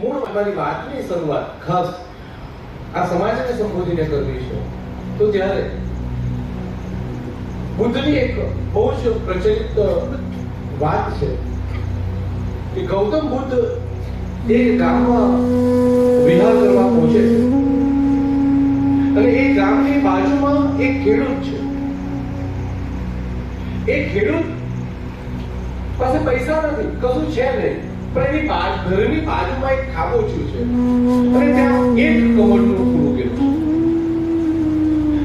મૂળ અમારી વાતની શરૂઆત, ખાસ. આ સમાજને સંબોધીને કરવી છે. તો ત્યારે બુદ્ધની એક બહુ જ પ્રચલિત વાત છે કે ગૌતમ બુદ્ધ એક ગામમાં વિહાર કરવા પહોંચે છે. અને એ ગામની બાજુમાં એક ખેડૂત છે. એ ખેડૂત પાસે પૈસા નથી, કશું છે નહીં. પણ એની બાજુ, ઘરની બાજુમાં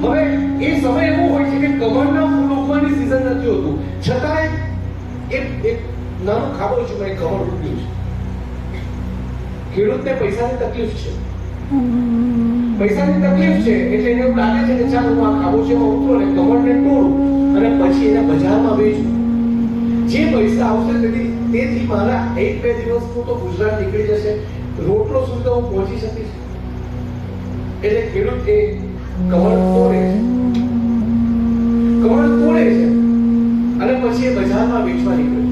હવે એ સમય એવો હોય છે કે કમળના ફૂલ હોતું. છતાંય એક એક નાનું છે ખેડૂતને પૈસાની તકલીફ છે. પૈસાની તકલીફ છે, એટલે એને એવું લાગે છે કે ચાલો હું આ ખાબોચિયામાં ઉતરું અને કમળને તોડું અને પછી એને બજારમાં વેચું. જે પૈસા આવશે તેથી તેથી મારા એક, બે દિવસનું તો ગુજરાત નીકળી જશે. રોટલો સુધી હું પહોંચી શકીશ. એટલે ખેડૂત એ કમળ તોડે છે. કમળ તોડે છે. અને પછી એ બજારમાં વેચવા નીકળે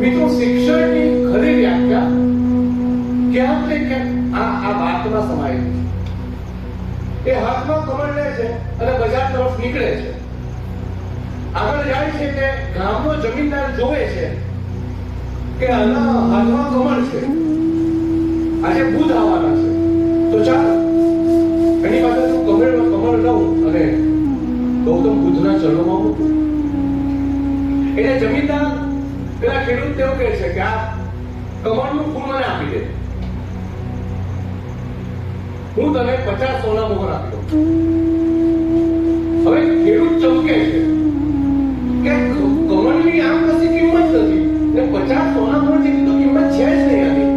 મિત્રો, શિક્ષણની ખરી વ્યાખ્યા ક્યાંક ને ક્યાંક આ આ વાતમાં સમાયેલી છે. એ હાથમાં કમળ લે છે અને બજાર તરફ નીકળે છે. આગળ જાય છે કે ગામનો જમીનદાર જોવે છે કે આના હાથમાં કમળ છે. આજે બુધ આવવાના છે. તો ચાલ, એની પાસે તું કમળ કમળ લઉં અને ગૌતમ બુદ્ધના ચરણોમાં મૂકું. એટલે જમીનદાર, પેલા ખેડૂત તેવું કહે છે કે આ કમળનું ફૂલ મને આપી દે. હું તને પચાસ સોના મોહર આપી દઉં. હવે ખેડૂત ચમકે છે કે કમળની આમ પચાસ સોના મોહર જેટલી તો કિંમત છે જ નહીં આની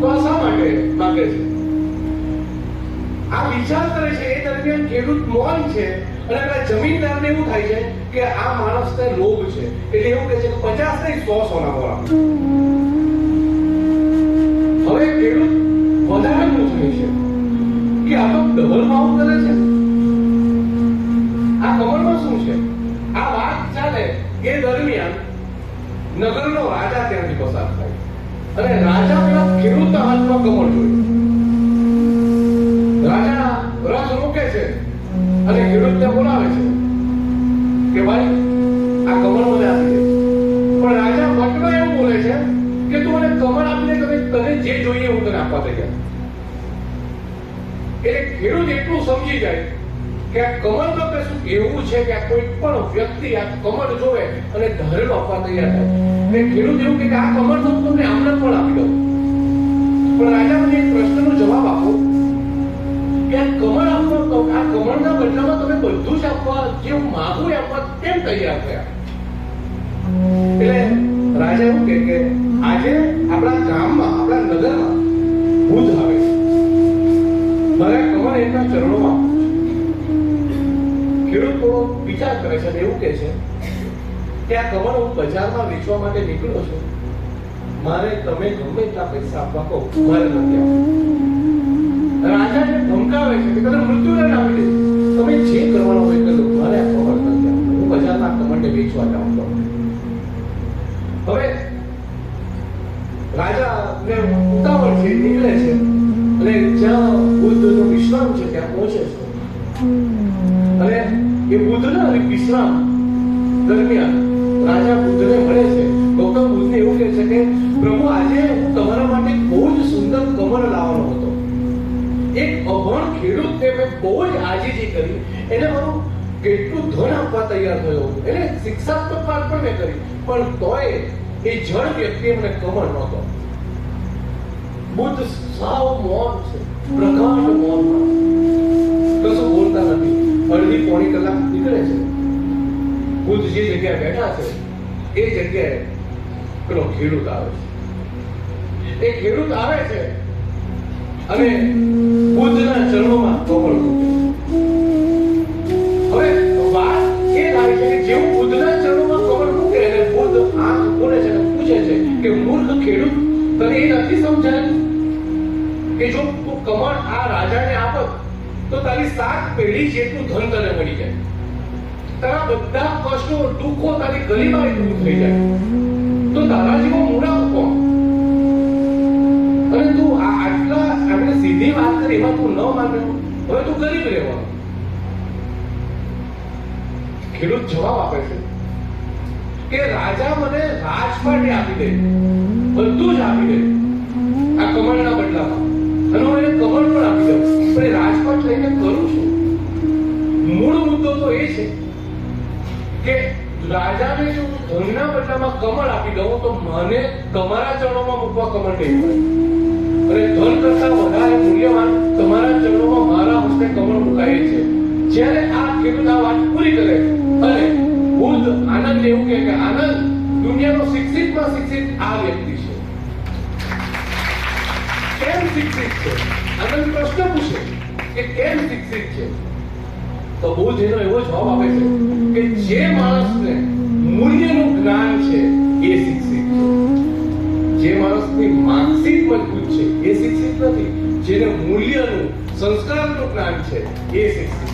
તો આ શા માટે માંગે છે? આ વિચાર કરે છે એ દરમિયાન ખેડૂત મૌન છે અને પેલા જમીનદારને એવું થાય છે કે આ માણસને લોભ છે. એટલે એવું કહે છે કે પચાસ નહીં, સો સોના આપો. હવે ખેડૂત વધારે થાય છે કે આ તો ડબલ ભાવ કરે છે. આ કમરમાં શું છે? આ વાત ચાલે એ દરમિયાન નગરનો રાજા ત્યાંથી પસાર થાય. અને રાજા પેલા ખેડૂતના હાથમાં કમળ જોઈ. રાજા રસ રોકે છે અને ખેડૂતને બોલાવે છે કે ભાઈ, આ કમળ મને આપી દે. પણ રાજા વટમાં એવું બોલે છે કે તું મને કમળ આપીને તમે તને જે જોઈએ હું તને આપવા તૈયાર. એટલે ખેડૂત એટલું સમજી જાય કે આ કમળ બાપે શું એવું છે કે કોઈ પણ વ્યક્તિ આ કમળ જોવે અને ધરેલો આપવા તૈયાર થાય. ને ખેડૂત એવું કે આ કમળ તો તમને આમને પણ આપી દઉં. પણ રાજા મને એક પ્રશ્નનો જવાબ આપો. કે આ કમળ આપવા આ કમળના બદલામાં તમે બધું જ આપવા, જે હું માંગુ એ આપવા કેમ તૈયાર થયા? એટલે રાજા એવું કે કે આજે આપણા ગામમાં, આપણા નગરમાં બુધ આવે મારે કમળ એમના ચરણોમાં ખેડૂત થોડો વિચાર કરે છે એવું કહે છે કે આ કમળ હું બજારમાં વેચવા માટે નીકળ્યો છું. મારે તમે ગમે એટલા પૈસા આપવા કહો, મારે નથી આપવા. રાજાને ધમકાવે છે કે તને મૃત્યુદંડ આપી દે તમે જે કરવાનો હોય કરો મારે આ કમળ નથી હું બજારમાં કમળને વેચવા જાઉં છું. હવે રાજાને ઉતાવળ છે, નીકળે છે. અને જ્યાં બુદ્ધનો વિશ્રામ છે, ત્યાં પહોંચે છે. અને એ બુદ્ધના વિશ્રામ દરમિયાન રાજા બુદ્ધને મળે છે. ગૌતમ બુદ્ધને એવું કહે છે કે, પ્રભુ, આજે હું તમારા માટે બહુ જ સુંદર કમળ લાવવાનો હતો. એક અભણ ખેડૂતને મેં બહુ જ આજીજી કરી, એને મારું કેટલું ધન આપવા તૈયાર થયો એને શિક્ષાત્મક વાત પણ મેં કરી પણ તોય એ જળ વ્યક્તિ મને કમળ નહોતો બુદ્ધ સાવ મૌન છે. પ્રકાંડ મૌન કશું બોલતા નથી અડધી પોણી કલાક નીકળે છે. ખુદ જે જગ્યાએ બેઠા છે, એ જગ્યાએ પેલો ખેડૂત આવે છે. એ ખેડૂત આવે છે અને બુદ્ધના ચરણોમાં કમળ હવે વાત એ લાગે છે કે જેવું બુદ્ધના ચરણોમાં કમળ મૂકે અને બુદ્ધ આંખ ખોલે છે પૂછે છે કે મૂર્ખ ખેડૂત, તને એ નથી સમજાયું? કે જો તું કમળ આ રાજાને આપત તો તારી સાત પેઢી જેટલું ધન તને મળી જાય. તારા બધા કષ્ટો, દુઃખો તારી ગરીબાઈ દૂર થઈ જાય. તો તારા જેવો મૂળા કોણ? સીધી વાત કરી, એમાં તું ન માન્યો હવે તું ગરીબ રહેવાનો. ખેડૂત જવાબ આપે છે કે રાજા મને રાજપાટી આપી દે. બધું જ આપી દે. આ કમળના બદલામાં. અને હું એને કમળ પણ આપી દઉં. પણ લઈને કરું છું. મૂળ મુદ્દો તો એ છે કે રાજાને જો ધનના બદલામાં કમળ આપી દઉં તો મને તમારા ચરણોમાં મૂકવા કમળ નહીં મળે. અને ધન કરતા વધારે મૂલ્યવાન તમારા ચરણોમાં મારા હસ્તે કમળ મુકાય છે. જ્યારે આ ખેડૂત વાત પૂરી કરે અને બુદ્ધ આનંદ એવું કહે કે આનંદ દુનિયાનો શિક્ષિતમાં શિક્ષિત આ વ્યક્તિ છે. કેમ શિક્ષિત છે? આનંદ પ્રશ્ન પૂછે. કે કેમ શિક્ષિત છે? તો બુદ્ધ એનો એવો જવાબ આપે છે કે જે માણસને મૂલ્યનું જ્ઞાન છે, એ શિક્ષિત છે. જે માણસની માનસિક મજબૂત છે, એ શિક્ષિત નથી. જેને મૂલ્યનું, સંસ્કારનું જ્ઞાન છે, એ શિક્ષિત